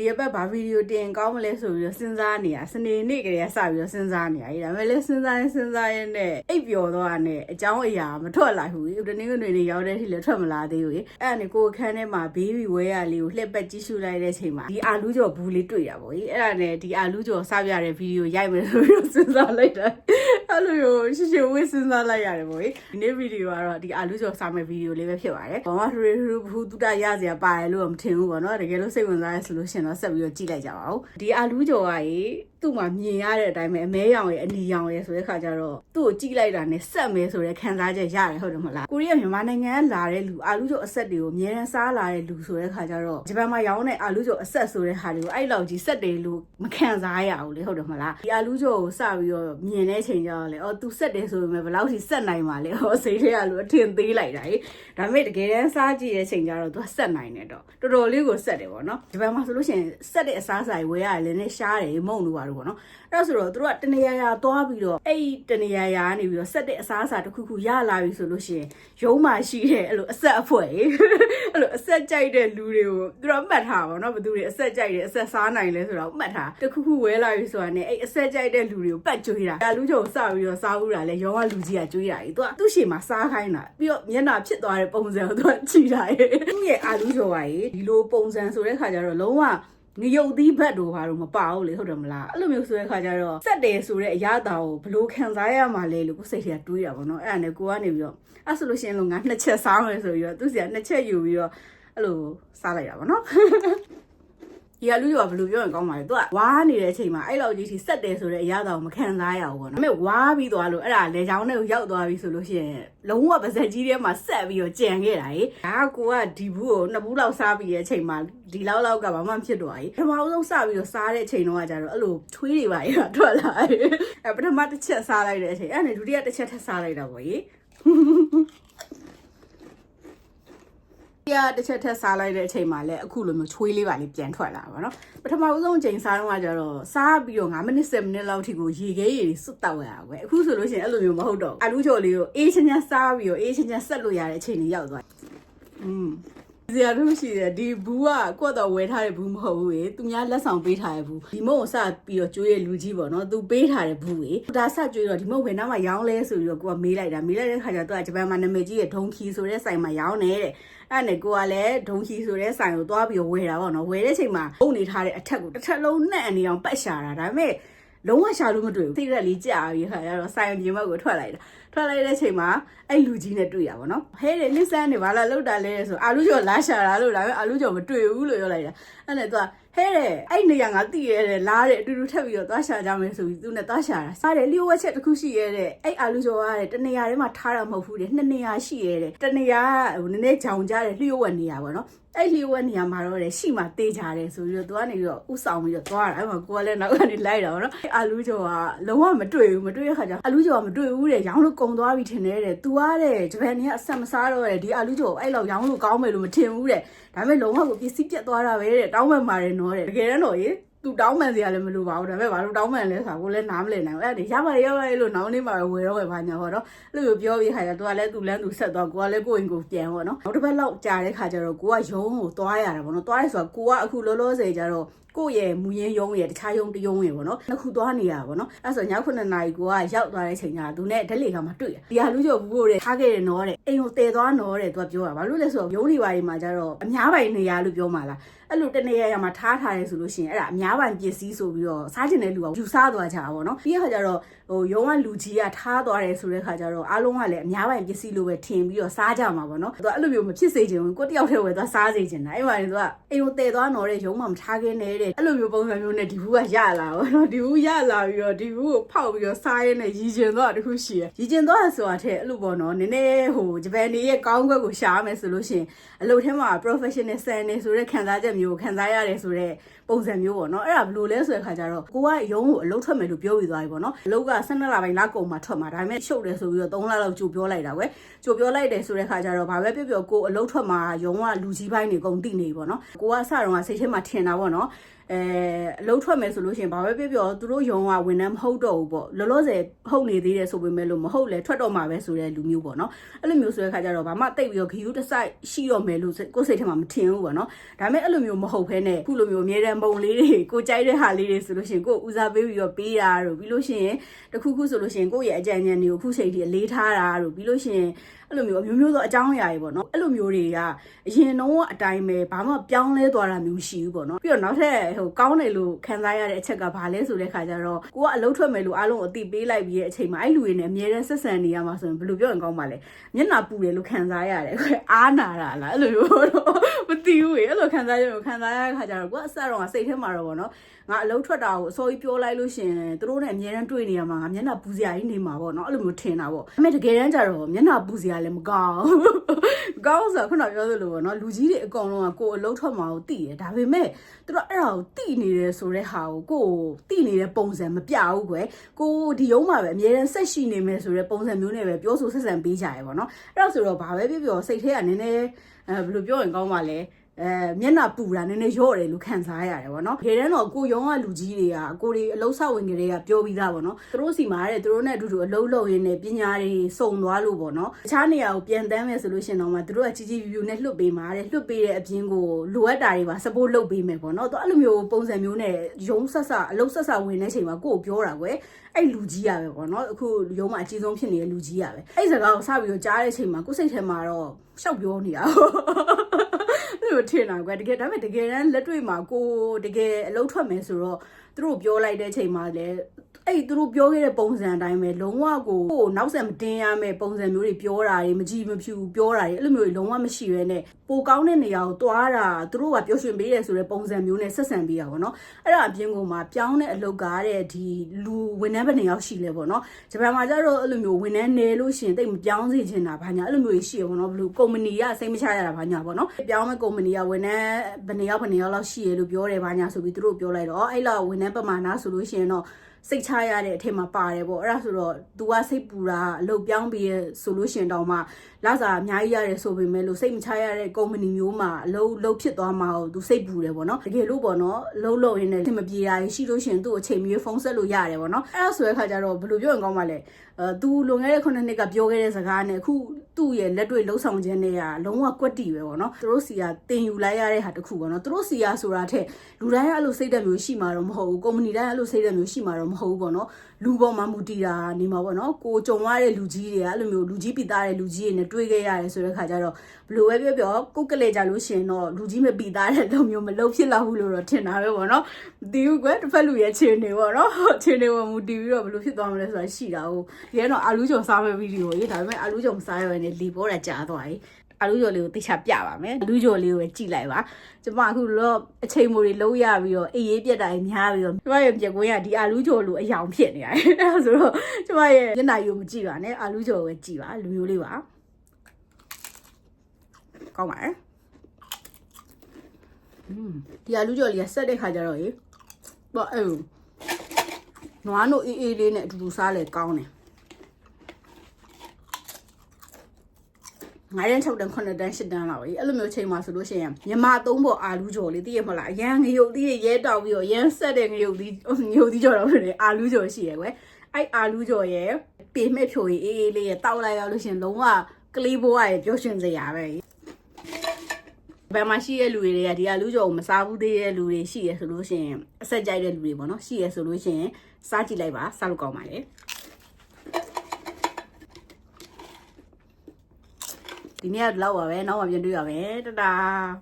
ဒီအပတ်ဘာဗီဒီယိုတင်ကောင်းမလဲဆိုပြီးတော့စဉ်းစားနေတာစနေနေ့ကလေးကစပြီးတော့စဉ်းစားနေတာအေးဒါပေမဲ့လည်းစဉ်းစားရင်စဉ်းစားရင်နဲ့အိပ်ပျော်သွားတာနဲ့အကြောင်းအရာမထွက်လာဘူးဥတနည်းကနေနေရောက်တဲ့အထိလည်းထွက်မလာသေးဘူးအဲ့ဒါနဲ့ကိုယ်အခန်းထဲမှာဘေးဘီဝဲရလေးကိုလှည့်ပတ်ကြည့်ရှုလိုက်တဲ့အချိန်မှာဒီအာလူးကျော်ဘူးလေးတွေ့တာပေါ့အေးအဲ့ဒါနဲ့ဒီအာလူးကျော်စပြရတဲ့ဗီဒီယိုရိုက်မယ်ဆိုပြီးတော့စဉ်းစားလိုက်တာ အဲ့လိုမျိုးရှင်းရှင်းဝေးစဉ်းစားလိုက်ရတယ်ပေါ့အေးဒီနေ့ဗီဒီယိုကတော့ဒီအာလူးကျော်စားမဲ့ဗီဒီယိုလေးပဲဖြစ်ပါတယ်ဘာမှထရီထရီဘူးတူတာရစရာပါတယ်လို့မထင်ဘူးပေါ့နော်တကယ်လို့စိတ်ဝင်စားရဆိုလို့ရှရင်တော့ဆက်ပြီးတော့ကြည့်လိုက်ကြပါဦးဒီအာလူးကျော်ကရေ သူ့မှာမြင်ရတဲ့အတိုင်းပဲအမဲရောင်ရဲ့အနီရောင်ရဲ့ဆိုတဲ့ခါကျတော့သူ့ကိုကြည့်လိုက်တာနဲ့ဆက်မဲဆိုတဲ့ခံစားချက်ရတယ်ဟုတ်တယ်မဟုတ်လားကိုရီးယားမြန်မာနိုင်ငံကလာတဲ့လူအာလူးကျော်အဆက်တွေကိုအများနဲ့စားလာတဲ့လူဆိုတဲ့ခါကျတော့ဂျပန်မှာရောင်းတဲ့အာလူးကျော်အဆက်ဆိုတဲ့ဟာတွေကိုအဲ့လောက်ကြီးဆက်တယ်လို့မခံစားရဘူးလေဟုတ်တယ်မဟုတ်လားဒီအာလူးကျော်ကိုစပြီးတော့မြင်တဲ့အချိန်ကျတော့လေအော်သူဆက်တယ်ဆိုပေမဲ့ဘယ်လောက်ထိဆက်နိုင်မှာလဲဟောစိတ်ထဲကလို့အထင်သေးလိုက်တာဟေ့ဒါပေမဲ့တကယ်တမ်းစားကြည့်တဲ့အချိန်ကျတော့သူကဆက်နိုင်တယ်တော့တော်တော်လေးကိုဆက်တယ်ပေါ့နော်ဂျပန်မှာဆိုလို့ရှိရင်ဆက်တဲ့အစားအစာတွေဝယ်ရတယ်လည်းနဲ့ရှားတယ်မုံလို့ပါတော့ပေါ့နော်အဲ့ဒါဆိုတော့သူတို့ကတနေရာရာသွားပြီးတော့အဲ့ဒီတနေရာရာကနေပြီးတော့ဆက်တဲ့အစားအစာတစ်ခုခုရလာပြီဆိုလို့ရှိရင်ရုံးမှရှိတဲ့အဲ့လိုအဆက်အဖွဲအဲ့လိုအဆက်ကြိုက်တဲ့လူတွေကိုသူတို့မှတ်ထားပါတော့ဘယ်သူတွေအဆက်ကြိုက်တယ်အဆက်စားနိုင်လဲဆိုတော့မှတ်ထားတစ်ခုခုဝဲလာပြီဆိုတာနဲ့အဲ့အဆက်ကြိုက်တဲ့လူတွေကိုပတ်ကြွေးတာဒါလူချုပ်စပြီးတော့စားဘူးတာလဲရောကလူကြီးကကြွေးတာကြီးသူကသူ့ရှေ့မှာစားခိုင်းတာပြီးတော့မျက်နှာဖြစ်သွားတဲ့ပုံစံကိုသူကကြည့်တာရဲ့သူ့ရဲ့အာလူချုပ်ကကြီးဒီလိုပုံစံဆိုတဲ့ခါကျတော့လုံးဝ ငရုတ်သီးဘက်တို့ဘာလို့မပါဘူးလေဟုတ်တယ်မလားအဲ့လိုမျိုးဆိုတဲ့ခါကျတော့စက်တယ်ဆိုတဲ့အရာတာကိုဘလို့ခံစားရမှာလဲလို့ကိုယ်စိတ်ထဲတွေးတာပေါ့နော်အဲ့ဒါနဲ့ကိုကနေပြီးတော့အဲ့ဆိုလို့ရှိရင်လို့ငါနှစ်ချက်စားမယ်ဆိုပြီးတော့သူစီကနှစ်ချက်ယူပြီးတော့အဲ့လိုစားလိုက်တာပေါ့နော် ဒီကလူတွေကဘယ်လိုပြောရင်ကောင်းပါလဲသူကဝါးနေတဲ့အချိန်မှာအဲ့လောက်ကြီးထိဆက်တယ်ဆိုတဲ့အရာတော်မခံစားရဘူးပေါ့နော်ဒါပေမဲ့ဝါးပြီးသွားလို့အဲ့ဒါလေချောင်းတွေကိုရောက်သွားပြီဆိုလို့ရှိရင်လုံးဝပါဇက်ကြီးထဲမှာဆက်ပြီးတော့ကြံခဲ့တာဟေဒါကကိုကဒီဘူးကိုနှစ်ဘူးလောက်စားပြီးတဲ့အချိန်မှာဒီလောက်လောက်ကဘာမှဖြစ်သွားပြီပထမဆုံးစပြီးတော့စားတဲ့အချိန်တော့ကကြတော့အဲ့လိုထွေးတွေပါရထွက်လာတယ်အဲ့ပထမတစ်ချက်စားလိုက်တဲ့အချိန်အဲ့နဲ့ဒုတိယတစ်ချက်ထပ်စားလိုက်တာပေါ့ကြီး ရတစ်ချက်ထက်စားလိုက်တဲ့အချိန်မှာလည်းအခုလိုမျိုးချွေးလေးပါလေးပြန်ထွက်လာပါတော့ပထမဦးဆုံးအချိန်စားတော့ကကြတော့စားပြီးတော့9မိနစ်10မိနစ်လောက်ထိကိုရေခဲရေစွတ်တောက်ရတာပဲအခုဆိုလို့ရှိရင်အဲ့လိုမျိုးမဟုတ်တော့အလူးချိုလေးကိုအေးချမ်းချမ်းစားပြီးတော့အေးချမ်းချမ်းဆက်လို့ရတဲ့အချိန်လေးရောက်သွားอืม ဇာတို့ရှိတယ်ဒီဘူးကကိုယ့်တော့ဝယ်ထားတဲ့ဘူးမဟုတ်ဘူးလေသူများလက်ဆောင်ပေးထားတဲ့ဘူးဒီမုံကိုစပြီးတော့ကျွေးတဲ့လူကြီးပေါ့နော်သူပေးထားတဲ့ဘူးလေဒါစကျွေးတော့ဒီမုံဘယ်နှမှာရောင်းလဲဆိုပြီးတော့ကိုကမေးလိုက်တာမေးလိုက်တဲ့ခါကျတော့သူကဂျပန်မှာနာမည်ကြီးရဲ့ဒုံခီဆိုတဲ့ဆိုင်မှာရောင်းနေတဲ့အဲ့နဲ့ကိုကလည်းဒုံခီဆိုတဲ့ဆိုင်ကိုသွားပြီးဝယ်တာပေါ့နော်ဝယ်တဲ့ချိန်မှာပုံနေထားတဲ့အထက်ကိုတစ်ထက်လုံးနဲ့အနေအောင်ပတ်ရှာတာဒါပေမဲ့ လုံးဝရှာလို့မတွေ့ဘူးသိရက်လေးကြာပြီးခါကျတော့ဆိုင်ပြင်ဘက်ကိုထွက်လိုက်တာထွက်လိုက်တဲ့ချိန်မှာအဲ့လူကြီးနဲ့တွေ့ရပါတော့ဟဲ့လေလစ်ဆန်းနေဘာလာလောက်တာလဲဆိုအာလူကျော်လာရှာတာလို့ဒါပေမဲ့အာလူကျော်မတွေ့ဘူးလို့ပြောလိုက်တာအဲ့နဲ့သူကဟဲ့တဲ့အဲ့နေရာငါတည်ရတဲ့လားတဲ့အတူတူထပ်ပြီးတော့သွားရှာကြမယ်ဆိုပြီးသူနဲ့သွားရှာတာစားတယ်လျှို့ဝှက်ချက်တစ်ခုရှိရတဲ့အဲ့အာလူကျော်ကတဲ့တနေရာထဲမှာထားတာမဟုတ်ဘူးတဲ့နှစ်နေရာရှိရတဲ့တနေရာဟိုနည်းနည်းကြောင်ကြတဲ့လျှို့ဝှက်နေရာပေါ့နော်အဲ့လျှို့ဝှက်နေရာမှာတော့တဲ့ရှိမှတေးကြတယ်ဆိုပြီးတော့သူကနေပြီးတော့ဥဆောင်ပြီးတော့သွားတာအဲ့မှာကိုကလည်းနောက်ကနေလိုက်တာပေါ့နော်အာလူကျော်ကလုံးဝမတွေ့ဘူးမတွေ့ရခါကျအာလူကျော်ကမတွေ့ဘူးတဲ့ရောင်းလို့ကုံသွားပြီထင်တယ်တဲ့သူကတဲ့ဂျပန်နေကအဆက်မစားတော့တဲ့ဒီအာလူကျော်အဲ့လောက်ရောင်းလို့ကောင်းမယ်လို့မထင်ဘူးတဲ့ဒါပေမဲ့လုံးဝကိုပစ္စည်းပြတ်သွားတာပဲတဲ့တောင်းပန်ပါတယ်နော်တဲ့တကယ်တမ်းတော့ရေ သူတောင်းပန်စရာလည်းမလိုပါဘူးဒါပေမဲ့ဘာလို့တောင်းပန်လဲဆိုတာကိုလည်းနားမလည်နိုင်ဘူးအဲ့ဒါရပါတယ်ရပါတယ်လို့နောက်နေ့မှပဲဝယ်တော့ဝယ်ပါညာဟောတော့အဲ့လိုပြောပြီးခါကျသူကလည်းသူလန်းသူဆက်သွားကိုကလည်းကိုယ့်အိမ်ကိုပြန်ဟောနော်နောက်တစ်ပတ်လောက်ကြာတဲ့ခါကျတော့ကိုကရုံးကိုသွားရတာပေါ့နော်သွားရဲဆိုတာကိုကအခုလောလောဆယ်ကျတော့ကိုယ့်ရဲ့မူရင်းယုံရဲ့တခြားယုံတယုံရဲ့ပေါ့နော်နှစ်ခုသွားနေရပါပေါ့နော်အဲ့ဆိုည9နာရီကိုကရောက်သွားတဲ့ချိန်ကျသူနဲ့ဓက်လီကမှတွေ့တယ်ဒီဟာလူကျော်ဘူးကိုတဲ့ထားခဲ့တယ်နော်တဲ့အိမ်ကိုတည်သွားနော်တဲ့သူကပြောတာဘာလို့လဲဆိုတော့ယုံတွေပါဒီမှာကျတော့အများပိုင်နေရလို့ပြောမှလားအဲ့လိုတနေရရမှာထားထားရဲဆိုလို့ရှိရင်အဲ့ဒါအများပိုင်ပစ္စည်းဆိုပြီးတော့စားကျင်တဲ့လူကယူစားသွားကြတာပေါ့နော်ပြီးတဲ့ခါကျတော့ဟိုရုံးကလူကြီးကထားသွားတယ်ဆိုတဲ့ခါကျတော့အားလုံးကလည်းအများပိုင်ပစ္စည်းလိုပဲထင်ပြီးတော့စားကြမှာပေါ့နော်သူကအဲ့လိုမျိုးမဖြစ်စေချင်ဘူးကိုတယောက်တည်းဝယ်သွားစားစေချင်တာအဲ့မှာသူကအိမ်ကိုတည်သွားတော့တဲ့ရုံးမှမထားခင်းနေတဲ့အဲ့လိုမျိုးပုံစံမျိုးနဲ့ဒီဘူးကရလာပေါ့နော်ဒီဘူးရလာပြီးတော့ဒီဘူးကိုဖောက်ပြီးတော့စားရဲနဲ့ရီကျင်သွားတခုရှိရရီကျင်သွားဆိုတာထက်အဲ့လိုပေါ့နော်နည်းနည်းဟိုဂျပန်နေရဲ့ကောင်းကွက်ကိုရှားမယ်ဆိုလို့ရှိရင်အလုပ်ထဲမှာ professional ဆန်နေဆိုတဲ့ခံစားချက်မျိုးခံစားရတယ်ဆိုတဲ့ပုံစံမျိုးပေါ့နော်အဲ့ဒါဘယ်လိုလဲဆိုတဲ့ခါကျတော့ကိုကရုံးကိုအလုပ်ထွက်မယ်လို့ပြောပြီးသွားပြီပေါ့နော်အလုပ်က12လပိုင်းလကုန်မှာထွက်မှာဒါပေမဲ့ရှုပ်တယ်ဆိုပြီးတော့3လလောက်ကြိုပြောလိုက်တာကွယ်ကြိုပြောလိုက်တယ်ဆိုတဲ့ခါကျတော့ဘာပဲပြောပြောကိုအလုပ်ထွက်မှာရုံးကလူကြီးပိုင်းတွေကုန်တိနေပြီပေါ့နော်ကိုကစတော့ကစိတ်ထဲမှာထင်တာပေါ့နော် အဲအလုံးထွက်မယ်ဆိုလို့ရှိရင်ဘာပဲပြောပြောသူတို့ယုံကဝန်ထမ်းမဟုတ်တော့ဘူးပေါ့လောလောဆယ်ဟုတ်နေသေးတယ်ဆိုပေမဲ့လို့မဟုတ်လဲထွက်တော့မှာပဲဆိုတဲ့လူမျိုးပေါ့နော်အဲ့လိုမျိုးဆိုတဲ့ခါကျတော့ဘာမှတိတ်ပြီးတော့ဂီယူတစ်ဆိုင်ရှိတော့မယ်လို့ကိုယ်စိတ်ထဲမှာမထင်ဘူးပေါ့နော်ဒါပေမဲ့အဲ့လိုမျိုးမဟုတ်ဘဲနဲ့ခုလိုမျိုးအမြဲတမ်းပုံလေးတွေကိုကြိုက်တဲ့ဟာလေးတွေဆိုလို့ရှိရင်ကိုဦးစားပေးပြီးတော့ပေးတာတို့ပြီးလို့ရှိရင်တခုခုဆိုလို့ရှိရင်ကိုယ့်ရဲ့အကြံဉာဏ်တွေကိုခုချိန်ထိအလေးထားတာတို့ပြီးလို့ရှိရင် အဲ့လိုမျိုးအမျိုးမျိုးသောအကြောင်းအရာတွေပေါ့နော်အဲ့လိုမျိုးတွေကအရင်တော့အတိုင်းပဲဘာမှပြောင်းလဲသွားတာမျိုးမရှိဘူးပေါ့နော်ပြီးတော့နောက်ထပ်ဟိုကောင်းတယ်လို့ခံစားရတဲ့အချက်ကဘာလဲဆိုတဲ့ခါကျတော့ကိုကအလုပ်ထွက်မယ်လို့အားလုံးအတိပေးလိုက်ပြီးတဲ့အချိန်မှာအဲ့လူတွေနဲ့အမြဲတမ်းဆက်ဆံနေရမှာဆိုရင်ဘယ်လိုပြောရင်ကောင်းပါလဲမျက်နှာပူတယ်လို့ခံစားရတယ်ခွဲအားနာတာလားအဲ့လိုမျိုးတော့မသိဘူးလေအဲ့လိုခံစားရလို့ခံစားရတဲ့ခါကျတော့ကိုကအဆက်တော့စိတ်ထဲမှာတော့ပေါ့နော်ငါအလုပ်ထွက်တာကိုအစိုးရပြောလိုက်လို့ရှင်သူတို့နဲ့အမြဲတမ်းတွေ့နေရမှာငါမျက်နှာပူစရာကြီးနေမှာပေါ့နော်အဲ့လိုမျိုးထင်တာပေါ့ဒါပေမဲ့တကယ်တမ်းကျတော့မျက်နှာပူစရာလည်းမကောင်းဘူးကောင်းဆိုခုနပြောသလိုပေါ့နော်လူကြီးတွေအကောင်လုံးကကိုယ်အလုပ်ထွက်မှာကိုသိတယ်ဒါပေမဲ့သူတို့အဲ့ဒါကိုသိနေတယ်ဆိုတဲ့ဟာကိုကိုယ်သိနေတဲ့ပုံစံမပြဘူးကွယ်ကိုဒီရုံးမှာပဲအမြဲတမ်းဆက်ရှိနေမယ်ဆိုတဲ့ပုံစံမျိုးနဲ့ပဲပြောဆိုဆက်ဆံပေးကြရပေါ့နော်အဲ့ဒါဆိုတော့ဘာပဲပြောပြောစိတ်ထဲကနည်းနည်းအဲဘယ်လိုပြောရင်ကောင်းပါလဲ အဲမျက်နှာပူတာနည်းနည်းရော့တယ်လို့ခံစားရတယ်ဗောနော်။ခေတန်းတော့ကိုရုံးကလူကြီးတွေကကိုတွေအလုံးဆောက်ဝင်ကလေးကပြောပြီးသားဗောနော်။သူတို့စီမှာတဲ့သူတို့နဲ့အတူတူအလုံးလုံးရင်းနဲ့ပညာတွေစုံသွားလို့ဗောနော်။တခြားနေရာကိုပြန်တန်းမယ်ဆိုလို့ရှင်တော့မှသူတို့ကကြီးကြီးပြူပြူနဲ့လွတ်ပေးမှာတဲ့လွတ်ပေးတဲ့အပြင်ကိုလိုအပ်တာတွေပါ support လုပ်ပေးမယ်ဗောနော်။သူအဲ့လိုမျိုးပုံစံမျိုးနဲ့ရုံးဆက်ဆက်အလုံးဆက်ဆက်ဝင်တဲ့ချိန်မှာကိုကိုပြောတာကွယ်။အဲ့လူကြီးရပဲပေါ့နော်အခုရုံးမှာအကြီးဆုံးဖြစ်နေတဲ့လူကြီးရပဲအဲ့စကားကိုစပြီးတော့ကြားတဲ့အချိန်မှာကိုယ်စိတ်ထဲမှာတော့ရှောက်ပြောနေတာအဲ့လို ထင်တာကွယ်တကယ်ဒါပေမဲ့တကယ်တမ်းလက်တွေ့မှာကိုတကယ်အလုပ်ထွက်မယ်ဆိုတော့ သူတို့ပြောလိုက်တဲ့အချိန်မှာလည်းအဲ့သူတို့ပြောခဲ့တဲ့ပုံစံအတိုင်းပဲလုံးဝကိုကိုနောက်ဆက်မတင်ရမယ့်ပုံစံမျိုးတွေပြောတာတွေမကြည့်မဖြူပြောတာတွေအဲ့လိုမျိုးတွေလုံးဝမရှိရဲနဲ့ပိုကောင်းတဲ့နေရာကိုတွားတာသူတို့ကပျော်ရွှင်ပေးတယ်ဆိုတဲ့ပုံစံမျိုးနဲ့ဆက်ဆံပေးတာပေါ့နော်အဲ့ဒါအပြင်ကိုမှပြောင်းတဲ့အလုပ်ကားတဲ့ဒီလူဝန်ထမ်းဘယ်နှစ်ယောက်ရှိလဲပေါ့နော်ဂျပန်မှာကျတော့အဲ့လိုမျိုးဝန်ထမ်းနေလို့ရှိရင်တိတ်မပြောင်းစေချင်တာဘာညာအဲ့လိုမျိုးကြီးရှိရပေါ့နော်ဘလို့ကုမ္ပဏီကစိတ်မချရတာဘာညာပေါ့နော်ပြောင်းမဲ့ကုမ္ပဏီကဝန်ထမ်းဘယ်နှစ်ယောက်ဘယ်နှစ်ယောက်လောက်ရှိရလို့ပြောတယ်ဘာညာဆိုပြီးသူတို့ပြောလိုက်တော့အဲ့လောက်ဝန်ထမ်ပမာဏဆိုလို့ရှိရင်တော့စိတ်ချရတဲ့အထက်မှာပါတယ်ပေါ့အဲ့ဒါဆိုတော့ तू ကစိတ်ပူတာအလုပ်ပြောင်းပြီးရဆိုလို့ရှင်တော့မှလာစားအများကြီးရတယ်ဆိုပေမဲ့လို့စိတ်မချရတဲ့ကုမ္ပဏီမျိုးမှာအလုပ်လုပ်ဖြစ်သွားမှာကို तू စိတ်ပူတယ်ပေါ့နော်တကယ်လို့ပေါ့နော်အလုပ်လုပ်ရင်းနဲ့အမပြေတာရှိလို့ရှင်သူ့အချိန်မျိုးဖုန်းဆက်လို့ရတယ်ပေါ့နော်အဲ့ဒါဆိုတဲ့ခါကျတော့ဘယ်လိုပြောရင်ကောင်းပါလဲအဲ तू လွန်ခဲ့တဲ့ခုနှစ်နှစ်ကပြောခဲ့တဲ့စကားနဲ့အခု သူ့ရဲ့လက်တွေ့လှုပ်ဆောင်ခြင်းတွေကလုံးဝကွက်တီပဲပေါ့နော်သူတို့စီကတင်ယူလိုက်ရတဲ့ဟာတစ်ခုပေါ့နော်သူတို့စီကဆိုတာထက်လူတိုင်းကအဲ့လိုစိတ်ဓာတ်မျိုးရှိမှာတော့မဟုတ်ဘူးကုမ္ပဏီတိုင်းအဲ့လိုစိတ်ဓာတ်မျိုးရှိမှာတော့မဟုတ်ဘူးပေါ့နော်လူပေါ်မှာမူတည်တာနေမှာပေါ့နော်ကိုကြုံရတဲ့လူကြီးတွေကအဲ့လိုမျိုးလူကြီးပိသားတဲ့လူကြီးတွေနဲ့တွေ့ခဲ့ရတယ်ဆိုတဲ့ခါကျတော့ဘလို့ပဲပြောပြောကိုကလေးကြလို့ရှင်တော့လူကြီးမပိသားတဲ့လုံမျိုးမလုံဖြစ်လောက်ဘူးလို့တော့ထင်တာပဲပေါ့နော်မသိဘူးကွယ်တစ်ဖက်လူရဲ့ခြေနေပေါ့နော်ခြေနေပေါ်မူတည်ပြီးတော့ဘလို့ဖြစ်သွားမလဲဆိုတာရှိတာဟုတ်ဒီကတော့အာလူးကြုံစားမဲ့ဗီဒီယိုကြီးဒါပေမဲ့အာလူးကြုံစားရရင်လီပေါ်တာကြားသွားပြီအလူးကျော်လေးကိုသိချပြပါမယ်အလူးကျော်လေးကိုပဲကြည့်လိုက်ပါကျမအခုတော့အချိန်မိုတွေလုံးရပြီးတော့အေးရေးပြက်တာကြီးများပြီးတော့ကျမရဲ့ပြက်ကွင်းကဒီအလူးကျော်လိုအယောင်ဖြစ်နေရတယ်အဲဒါဆိုတော့ကျမရဲ့မျက်နှာရိုးမကြည့်ပါနဲ့အလူးကျော်ကိုပဲကြည့်ပါလူမျိုးလေးပါကောင်းပါရဲ့อืมဒီအလူးကျော်လေးကဆက်တဲ့ခါကျတော့ရေပေါ့အဲ့နွားနို့အေးအေးလေးနဲ့အတူတူစားလဲကောင်းတယ် ငါးရန်6တန်း9တန်း10တန်းလောက်ကြီးအဲ့လိုမျိုးချိန်မှာဆိုလို့ရှိရင်မြန်မာသုံးပေါ်အာလူးကြော်လေးသိရမလားအရန်ငရုတ်သီးရဲတောက်ပြီးတော့ရန်ဆက်တဲ့ငရုတ်သီးငရုတ်သီးကြော်တော့ဖြစ်နေအာလူးကြော်ရှိရယ်ကွယ်အဲ့အာလူးကြော်ရဲ့ပေမဲ့ဖြိုရီအေးအေးလေးရဲ့တောက်လိုက်ရလို့ရှိရင်လုံးဝကလေးဘိုးကရဲ့ပျော်ရွှင်စရာပဲဘယ်မှာရှိတဲ့လူတွေကဒီအာလူးကြော်ကိုမစားဘူးသေးတဲ့လူတွေရှိရဆိုလို့ရှိရင်အဆက်ကြိုက်တဲ့လူတွေပေါ့နော်ရှိရဆိုလို့ရှိရင်စားကြည့်လိုက်ပါစားလို့ကောင်းပါလေ ဒီနေ့ကတော့လောက်ပါပဲနောက်မှပြန်တွေ့ရမယ်တတာ